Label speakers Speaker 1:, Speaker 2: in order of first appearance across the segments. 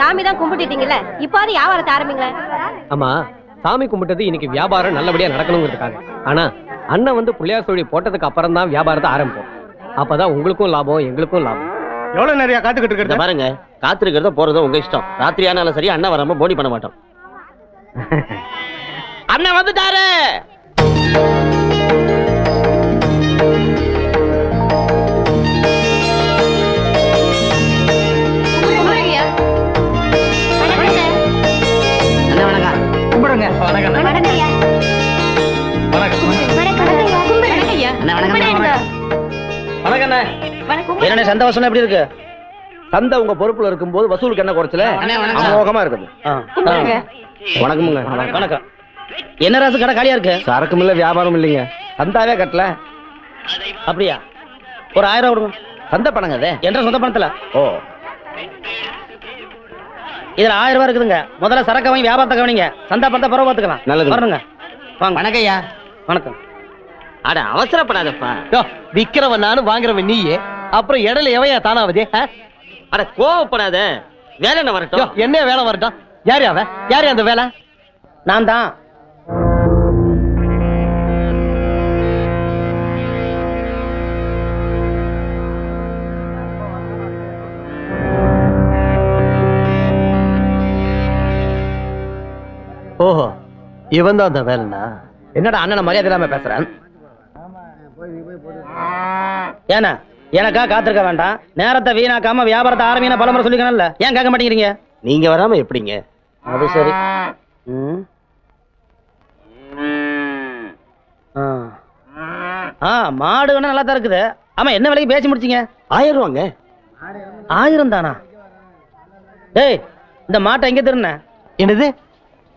Speaker 1: சாமி தான் கும்பிட்டுட்டீங்கல்ல? இப்பாவது வியாபாரத்தை ஆரம்பிங்களேன்
Speaker 2: ஆமா சாமி கும்பிட்டது இன்னைக்கு வியாபாரம் நல்லபடியா நடக்கணுங்கிறதுக்காக. ஆனா அண்ணன் வந்து பிள்ளையார் சொல்லி போட்டதுக்கு அப்புறம் தான் வியாபாரத்தை ஆரம்பிப்போம். அப்பதான் உங்களுக்கும் லாபம் எங்களுக்கும் லாபம்.
Speaker 3: எவ்வளவு நிறைய காத்துக்கிட்டு இருக்கிறது?
Speaker 4: பாருங்க காத்திருக்கிறத போறதும் உங்க இஷ்டம். ராத்திரி ஆனாலும் சரி அண்ணன் வராம போனி பண்ண மாட்டோம். அண்ணன் வந்துட்டாரு என்னண்ணே சந்தோஷம் எப்படி இருக்கு?
Speaker 2: சந்தை உங்க பொறுப்புல இருக்கும்போது வசூலுக்கு என்ன குறைச்சல. அமோகமா இருக்குது. வணக்கமுங்க.
Speaker 4: வணக்கம். என்ன ராசு கடை காலியா இருக்கு?
Speaker 2: சரக்கும் இல்ல வியாபாரம் இல்லைங்க. சந்தாவே கட்டல.
Speaker 4: அப்படியா? ஒரு ஆயிரம் ரூபா கொடுங்க.
Speaker 2: சந்தை பணங்க அது?
Speaker 4: என்ற சொந்த பணத்துல.
Speaker 2: ஓ.
Speaker 4: இதுல ஆயிரம் ரூபாய் இருக்குதுங்க. முதல்ல சரக்கு வாங்கி வியாபாரத்தை கவனிங்க. சந்தா பணத்தை பிறகு பார்த்துக்கலாம்.
Speaker 2: நல்லது.
Speaker 4: வரணுங்க. வாங்க. வணக்கம் ஐயா வணக்கம்.
Speaker 5: அட அவசரப்படாதப்பா.
Speaker 6: விக்கிறவன் நானும் வாங்குறவன் நீயே. அப்புறம் இடையில எவையா தானாவதே?
Speaker 5: அட கோவப்படாத. வேலை என்ன வரட்டும்?
Speaker 6: என்ன வேலை வரட்டும்? யாரு அவன் யாரு அந்த வேலை?
Speaker 4: நான் தான்.
Speaker 6: ஓஹோ இவன் தான் அந்த வேலைனா?
Speaker 4: என்னடா அண்ணனை மரியாதை இல்லாம பேசுறேன்? ஏன்னா எனக்கா காத்திருக்க வேண்டாம். நேரத்தை வீணாக்காம வியாபாரத்தை ஆரம்பின பலமுறை சொல்லிக்கணும்ல ஏன் கேட்க மாட்டேங்கிறீங்க?
Speaker 5: நீங்க வராம எப்படிங்க?
Speaker 4: அது சரி. ம். ஆ. ஆ மாடு வேணா நல்லா தான் இருக்குது. ஆமா என்ன விலைக்கு பேசி முடிச்சீங்க?
Speaker 5: ஆயிரம் ரூபாங்க.
Speaker 4: ஆயிரம் தானா? டேய் இந்த மாட்டை எங்க திருண்ண
Speaker 6: என்னது?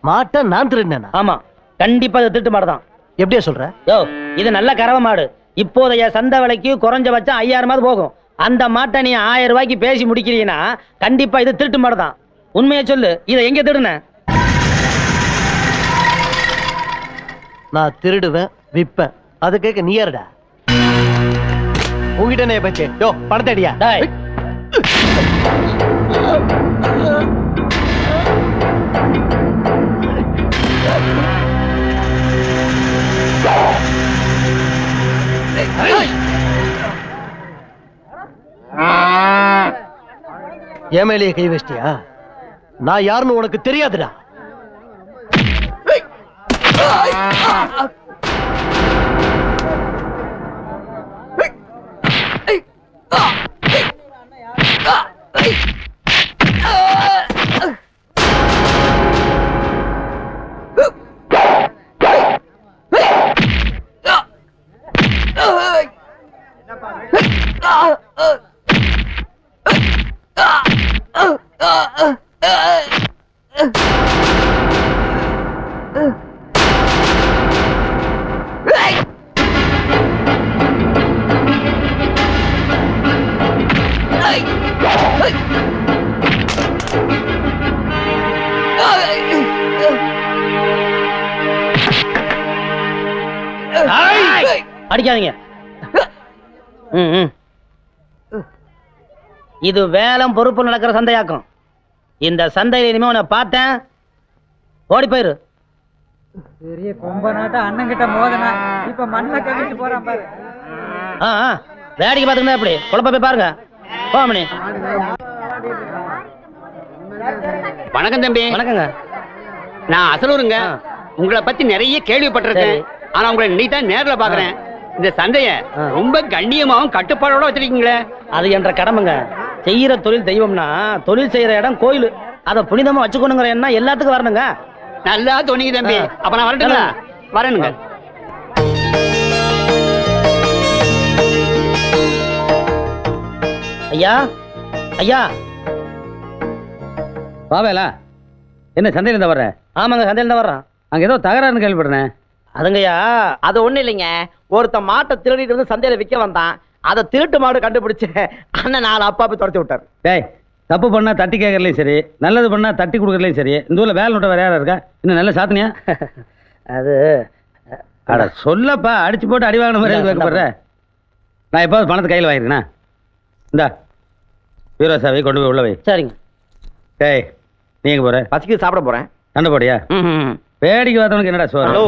Speaker 6: மாட்டை நான் திருடினேனா?
Speaker 4: ஆமா கண்டிப்பா இது திருட்டு மாடு தான்
Speaker 6: எப்படியா சொல்ற?
Speaker 4: யோ இது நல்ல கறவை மாடு. இப்போதைய சந்தை விலைக்கு குறைஞ்சபட்சம் ஐயாயிரமாவது போகும். அந்த மாட்டை நீ ஆயிரம் ரூபாய்க்கு பேசி முடிக்கிறீங்கன்னா கண்டிப்பா இது திருட்டு மாடு தான். உண்மையை சொல்லு இதை எங்க திருடுன?
Speaker 6: நான் திருடுவேன் விப்பேன் அது கேட்க நீ யாருடா? உங்ககிட்ட என்ன பேச்சு யோ பணத்தை அடியா?
Speaker 4: டேய்.
Speaker 6: என் மேலேயே கை வச்சிட்டியா? நான் யாருன்னு உனக்கு தெரியாதுடா.
Speaker 4: அடிக்காதீங்க. இது வேலம் பொறுப்பு நடக்கிற சந்தையாக்கும். இந்த சந்தையில இனிமே உன்னை பார்த்தேன். ஓடி போயிரு.
Speaker 7: பெரிய கொம்ப நாட்ட அண்ணன் கிட்ட மோதனா. இப்ப மண்ணை கவிட்டு போறான் பாரு.
Speaker 4: ஆ ஆ. வேடிக்கை பார்த்துக்கிட்டா எப்படி? குழப்ப போய் பாருங்க. போமணி
Speaker 5: வணக்கம் தம்பி.
Speaker 4: வணக்கங்க.
Speaker 5: நான் அசலூருங்க. உங்களை பத்தி நிறைய கேள்விப்பட்டிருக்கேன். ஆனா உங்களை நீ தான் நேர்ல பாக்குறேன். இந்த சந்தைய. ரொம்ப கண்ணியமாவும் கட்டுப்பாடோட வச்சிருக்கீங்களே.
Speaker 4: அது என்ற கடமைங்க. செய்யற தொழில் தெய்வம்னா தொழில் செய்யற இடம் கோயில். அதை புனிதமா வச்சுக்கணுங்கிற எண்ணம் எல்லாத்துக்கும் வரணுங்க.
Speaker 5: நல்லா தோணிங்க தம்பி. அப்ப நான் வரட்டுங்களா? வரணுங்க
Speaker 4: ஐயா ஐயா.
Speaker 8: பாவேலா என்ன சந்தையில இருந்து வர்ற?
Speaker 4: ஆமாங்க சந்தையில தான் வர்றான்
Speaker 8: அங்க ஏதோ தகராறுன்னு கேள்விப்படுறேன்
Speaker 4: அதுங்கய்யா
Speaker 9: அது ஒண்ணு இல்லைங்க. ஒருத்தன் மாட்டை திருடிட்டு வந்து சந்தையில விற்க வந்தான். அதை திருட்டு மாடு கண்டுபிடிச்சு அண்ணன் நாலு அப்பா போய் துரத்தி விட்டாரு.
Speaker 8: டேய் தப்பு பண்ணா தட்டி கேட்கறதுலையும் சரி நல்லது பண்ணா தட்டி கொடுக்கறதுலையும் சரி இந்த ஊர்ல வேலை விட்ட வேற யாரா இருக்கா? இன்னும் நல்ல சாத்தனியா?
Speaker 4: அது
Speaker 8: அட சொல்லப்பா அடிச்சு போட்டு அடி வாங்கின மாதிரி வைக்கப்படுற நான் எப்போது பணத்தை கையில் வாங்கிருக்கேனா? இந்தா பீரோ சாவி கொண்டு போய் உள்ள வை.
Speaker 4: சரிங்க.
Speaker 8: டேய் நீ எங்க போற?
Speaker 9: பசிக்கு சாப்பிட போறேன்.
Speaker 8: சண்டை போடியா வேடிக்கை பார்த்தவனுக்கு என்னடா சோறு?
Speaker 9: Hello.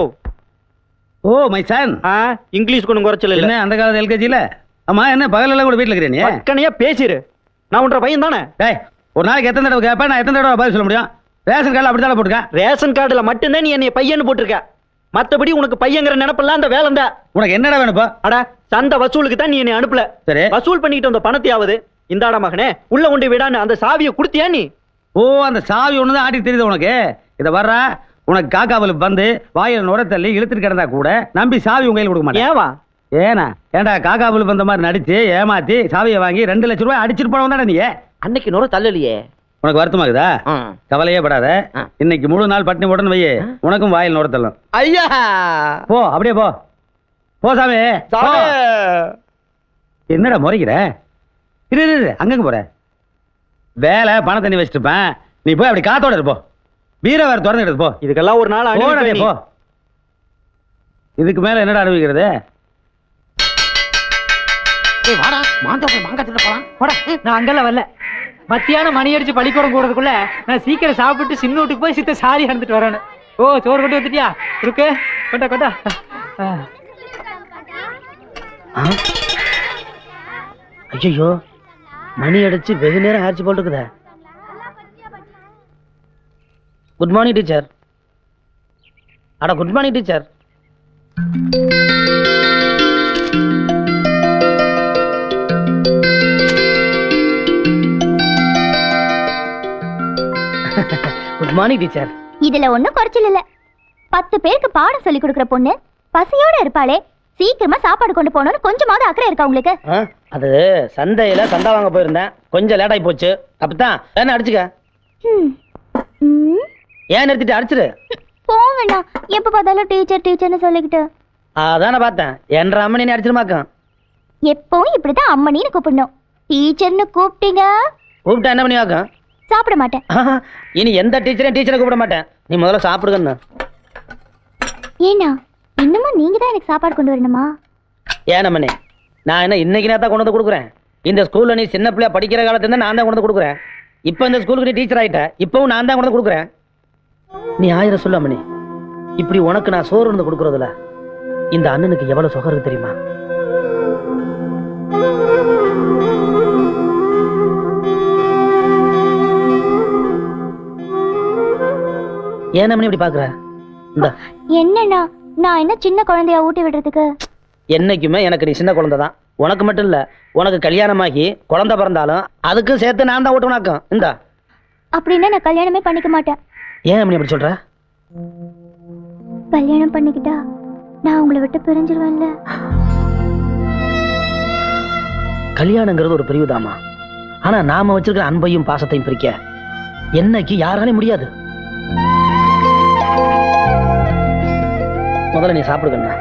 Speaker 8: Oh my son
Speaker 9: English கொண்டு குறைச்சல் இல்ல.
Speaker 8: என்ன அந்த காலத்து எல்கேஜியில் ஆமா என்ன பகலெல்லாம் கூட வீட்டில் இருக்கிறேன் நீ
Speaker 9: பக்கனையா பேசிரு. நான் உன்ற பையன் தானே?
Speaker 8: டேய் ஒரு நாளைக்கு எத்தனை தடவை கேட்பேன் நான் எத்தனை தடவை பதில் சொல்ல முடியும்? ரேஷன் கார்டில் அப்படி தானே போட்டுருக்கேன்
Speaker 9: ரேஷன் கார்டுல மட்டும்தான் நீ என்னைய பையன்னு போட்டிருக்க. மத்தபடி உனக்கு பையங்கிற நினைப்பெல்லாம் அந்த வேலை தான்
Speaker 8: உனக்கு என்னடா வேணும் இப்போ?
Speaker 9: அட சந்தை வசூலுக்கு தான் நீ என்னை அனுப்பல.
Speaker 8: சரி.
Speaker 9: வசூல் பண்ணிட்டு வந்த பணத்தையாவது இந்தாடா மகனே உள்ள கொண்டு விடான்னு அந்த சாவியை கொடுத்தியா நீ?
Speaker 8: ஓ அந்த சாவி ஒன்று தான் ஆட்டி தெரியுது உனக்கு? இதை வர்றா உனக்கு காக்காவில் வந்து வாயில் நுர தள்ளி இழுத்துட்டு கிடந்தா கூட நம்பி சாவி உங்க கையில் கொடுக்க மாட்டேன்.
Speaker 9: ஏவா?
Speaker 8: ஏனா ஏன்டா காக்காவில் வந்த மாதிரி நடிச்சு ஏமாத்தி சாவியை வாங்கி ரெண்டு லட்ச ரூபாய் அடிச்சிட்டு போனவன் தானே நீ?
Speaker 9: அன்னைக்கு நூறு தள்ளலையே.
Speaker 8: உனக்கு வருத்தமாகுதா? கவலையே படாத. இன்னைக்கு முழு நாள் பட்டினி உடனே வையே உனக்கும் வாயில் நுர தள்ளும்.
Speaker 9: ஐயா!
Speaker 8: போ அப்படியே போ. போ சாமி. என்னடா முறைக்கிற? இரு இரு, அங்கங்க போற. வேலை பணம் தண்ணி வச்சுட்டு இருப்பேன். நீ போய் அப்படி காத்தோட இரு, போ. பீரை வேற திறந்துக்கிட்டு போ.
Speaker 9: இதுக்கெல்லாம் ஒரு நாள் நீ.
Speaker 8: போ. இதுக்கு மேல என்னடா அனுபவிக்கிறது
Speaker 9: வாடா. மாந்தோப்பு மாங்காய் திட்டு போலாம்.
Speaker 7: போடா. நான் அங்கெல்லாம் வரல. மத்தியானம் மணி அடிச்சு பள்ளிக்கூடம் போறதுக்குள்ள நான் சீக்கிரம் சாப்பிட்டு சின்ன வீட்டுக்கு போய் சித்த சாரி அறுந்துட்டு வரணும் ஓ சோறு கொண்டு வந்துட்டியா? இருக்கு. கொண்டா கொண்டா.
Speaker 4: ஐயோ மணி அடிச்சு வெகு நேரம் ஆயிடுச்சு போல் இருக்குதே. Good morning teacher. அட good morning teacher. Good morning teacher.
Speaker 10: இதுல ஒண்ணும் குறைச்சல் இல்ல. பத்து பேருக்கு பாடம் சொல்லி கொடுக்குற பொண்ணு பசியோட இருப்பாளே. சீக்கிரமா சாப்பாடு கொண்டு போகணும்னு கொஞ்சமாவது அக்கறை இருக்கா உங்களுக்கு?
Speaker 4: அது சந்தையில சந்தா வாங்க போயிருந்தேன். கொஞ்சம் லேட் ஆகி போச்சு. அப்பதான் வேணா அடிச்சுக்க.
Speaker 10: ம்.
Speaker 4: ஏன் நிறுத்திட்டு அடிச்சிரு?
Speaker 10: போங்கண்ணா எப்ப பார்த்தாலும் டீச்சர் டீச்சர்னு சொல்லிக்கிட்டு.
Speaker 4: அதானே பார்த்தேன். என்ற அம்மனி அடிச்சிருமாக்கம்.
Speaker 10: எப்பவும் இப்படிதான் அம்மனின்னு கூப்பிடணும். டீச்சர்னு கூப்பிட்டீங்க.
Speaker 4: கூப்பிட்டா என்ன பண்ணி வாக்கம்
Speaker 10: சாப்பிட மாட்டேன்.
Speaker 4: இனி எந்த டீச்சரையும் டீச்சரை கூப்பிட மாட்டேன். நீ முதல்ல சாப்பிடுங்கன்னு.
Speaker 10: ஏண்ணா இன்னமும் நீங்க தான் எனக்கு சாப்பாடு கொண்டு வரணுமா?
Speaker 4: ஏன் நம்மனே நான் என்ன இன்னைக்கு நேரத்தான் கொண்டு வந்து கொடுக்குறேன்? இந்த ஸ்கூல்ல நீ சின்ன பிள்ளையா படிக்கிற காலத்துல நான் தான் கொண்டு வந்து கொடுக்குறேன். இப்போ இந்த ஸ்கூலுக்கு நீ டீச்சர் ஆயிட்ட இப்பவும் நான் தான் கொண்டு வந்து கொடுக்குறேன். நீ ஆயிரம் சொல்ல மணி இப்படி உனக்கு நான் சோறு இருந்து கொடுக்குறதுல இந்த அண்ணனுக்கு எவ்வளவு சுகம் இருக்கு தெரியுமா? ஏன் மணி இப்படி பாக்குற இந்த.
Speaker 10: என்னண்ணா நான் என்ன சின்ன குழந்தையா ஊட்டி விடுறதுக்கு?
Speaker 4: என்னைக்குமே எனக்கு நீ சின்ன குழந்தை தான் உனக்கு மட்டும் இல்ல உனக்கு கல்யாணமாகி குழந்தை பிறந்தாலும் அதுக்கும் சேர்த்து நான் தான் ஓட்டுனாக்கும் இந்தா.
Speaker 10: அப்படின்னா நான் கல்யாணமே பண்ணிக்க மாட்டேன்.
Speaker 4: ஏன் அப்படி அப்படி சொல்ற?
Speaker 10: கல்யாணம் பண்ணிக்கிட்டா நான் உங்களை விட்டு பிரிஞ்சிருவேன்ல.
Speaker 4: கல்யாணங்கிறது ஒரு பிரிவுதாமா ஆனா நாம வச்சிருக்கிற அன்பையும் பாசத்தையும் பிரிக்க என்னைக்கு யாராலையும் முடியாது. முதல்ல நீ சாப்பிடுங்கண்ணா.